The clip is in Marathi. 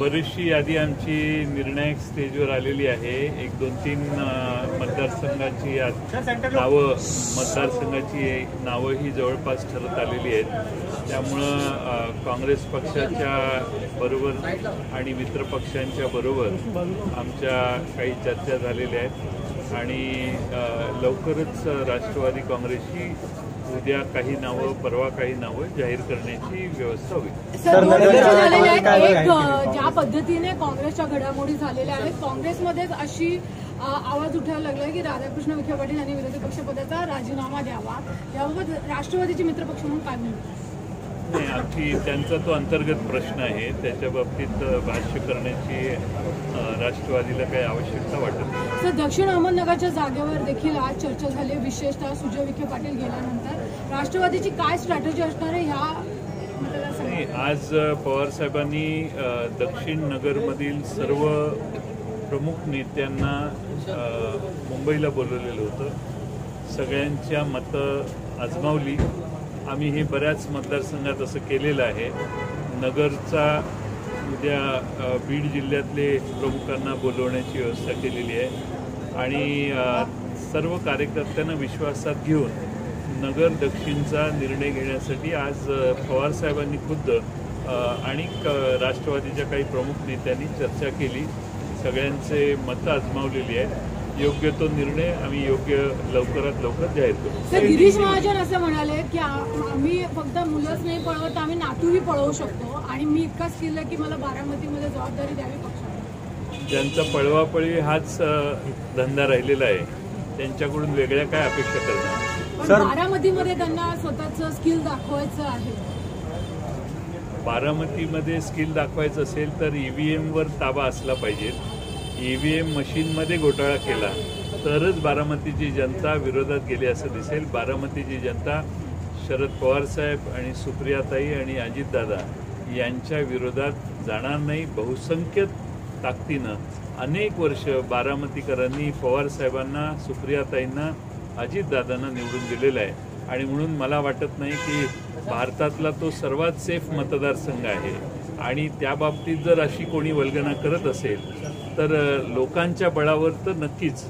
बरीचशी यादी आमची निर्णायक स्टेजवर आलेली आहे. एक दोन तीन मतदारसंघाची नावं मतदारसंघाची नावं ही जवळपास ठरत आलेली आहेत. त्यामुळं काँग्रेस पक्षाच्या बरोबर आणि मित्र पक्षांच्या बरोबर आमच्या काही चर्चा झालेल्या आहेत. आणि लवकरच राष्ट्रवादी काँग्रेसची उद्या काही नावं परवा काही नावं जाहीर करण्याची व्यवस्था होईल. सर एक ज्या पद्धतीने काँग्रेसच्या घडामोडी झालेल्या आहेत काँग्रेसमध्येच अशी आवाज उठायला लागलाय की राधाकृष्ण विखे पाटील यांनी विरोधी पक्षपदाचा राजीनामा द्यावा. याबाबत राष्ट्रवादीचे मित्रपक्ष म्हणून काय म्हणतात? नाही आमची त्यांचा तो अंतर्गत प्रश्न आहे. त्याच्या बाबतीत भाष्य करण्याची राष्ट्रवादीला काही आवश्यकता वाटत नाही. तर दक्षिण अहमदनगरच्या जागेवर देखील आज चर्चा झाली. विशेषतः सुजय विखे पाटील गेल्यानंतर राष्ट्रवादीची काय स्ट्रॅटेजी असणार आहे ह्या आज पवार साहेबांनी दक्षिण नगरमधील सर्व प्रमुख नेत्यांना मुंबईला बोलवलेलं होतं. सगळ्यांच्या मतं आजमावली. आम्ही हे बऱ्याच मतदारसंघात असं केलेलं आहे. नगरचा उद्या बीड जिल्ह्यातले प्रमुखांना बोलवण्याची व्यवस्था केलेली आहे. आणि सर्व कार्यकर्त्यांना विश्वासात घेऊन नगर दक्षिणचा निर्णय घेण्यासाठी आज पवारसाहेबांनी पवार साहेबांनी खुद्द आणि क- राष्ट्रवादीच्या काही प्रमुख नेत्यांनी चर्चा केली. सगळ्यांचे मतं आजमावलेली आहेत. योग्य तो निर्णय आम्ही योग्य लवकरात लवकर जाहीर करू. गिरीश महाजन असं म्हणाले की आम्ही फक्त मुलंच नाही पळवत आम्ही नातूही पळवू शकतो आणि मी इतका स्किल आहे की मला बारामतीमध्ये जबाबदारी द्यावी पक्षाने. ज्यांचा पळवापळी हाच धंदा राहिलेला आहे. त्यांच्याकडून वेगळ्या काय अपेक्षा करणार? बारामतीमध्ये त्यांना स्वतःचं स्किल दाखवायचं आहे. बारामतीमध्ये स्किल दाखवायचं असेल तर ईव्हीएमवर ताबा असला पाहिजे. ईव्हीएम मशीनमध्ये घोटाळा केला तरच बारामतीची जनता विरोधात गेली असं दिसेल. बारामतीची जनता शरद पवार साहेब आणि सुप्रियाताई आणि अजितदादा यांच्या विरोधात जाणार नाही. बहुसंख्य ताकदीनं अनेक वर्ष बारामतीकरांनी पवार साहेबांना सुप्रियाताईंना अजितदादांना निवडून दिलेलं आहे. आणि म्हणून मला वाटत नाही की भारतातला तो सर्वात सेफ मतदारसंघ आहे. आणि त्याबाबतीत जर अशी कोणी वल्गना करत असेल तर लोकांच्या बळावर तर नक्कीच.